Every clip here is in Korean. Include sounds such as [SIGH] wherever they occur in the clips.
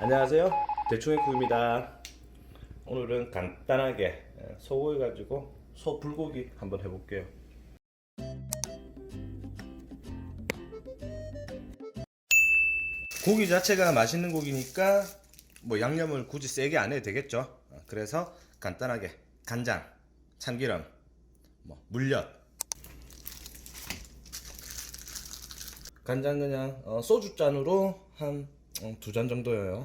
안녕하세요. 대충의 구입니다. 오늘은 간단하게 소고기 가지고 소 불고기 한번 해볼게요. 고기 자체가 맛있는 고기니까 뭐 양념을 굳이 세게 안 해도 되겠죠. 그래서 간단하게 간장 참기름 뭐 물엿 간장 그냥 어, 소주 잔으로 한 두 잔 정도예요.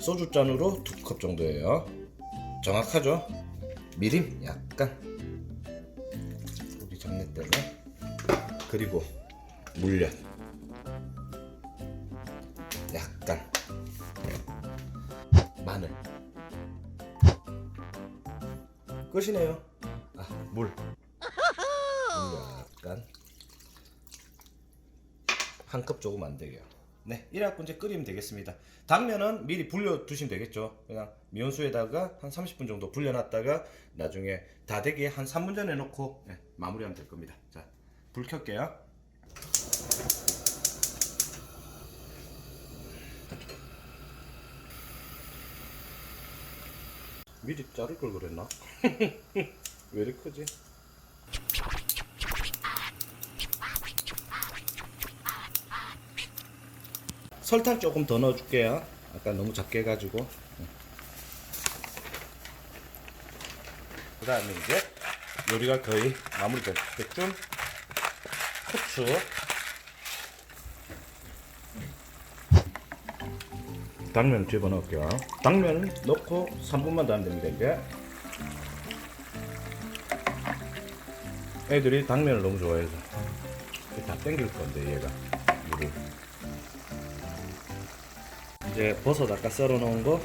소주 잔으로 두 컵 정도예요. 정확하죠? 미림 약간 우리 정례대로 그리고 물엿 약간 마늘 끝이네요. 아 물. 약간 한 컵 조금 안 되게요. 네, 이래갖고 이제 끓이면 되겠습니다. 당면은 미리 불려 두시면 되겠죠. 그냥 미온수에다가 한 30분 정도 불려놨다가 나중에 다 되게 한 3분 전에 넣고 네, 마무리하면 될 겁니다. 자, 불 켤게요. 미리 자를 걸 그랬나? [LAUGHS] 왜 이렇게 크지? 설탕 조금 더 넣어줄게요. 아까 너무 작게 해가지고. 그 다음에 이제 요리가 거의 마무리될 때쯤 후추. 당면 집어넣을게요. 당면 넣고 3분만 더 하면 됩니다, 이제. 애들이 당면을 너무 좋아해서. 다 땡길 건데, 얘가. 물을. 이제 버섯 아까 썰어 놓은 거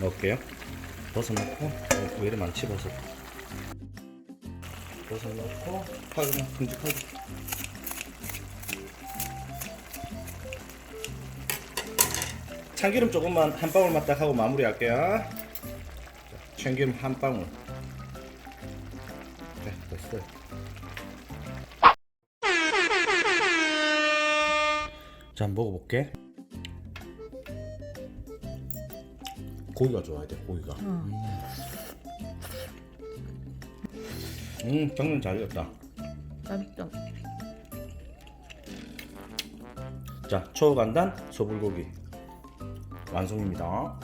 넣을게요. 버섯 넣고 어, 왜 이리 많지 버섯. 버섯 넣고 파를 큼직하게. 참기름 조금만 한 방울만 딱 하고 마무리할게요. 자, 참기름 한 방울. 네, 됐어요. 자, 먹어볼게. 고기가 좋아야 돼 고기가. 음, 음 당면 잘 익었다. 맛있어. 자 초간단 소불고기 완성입니다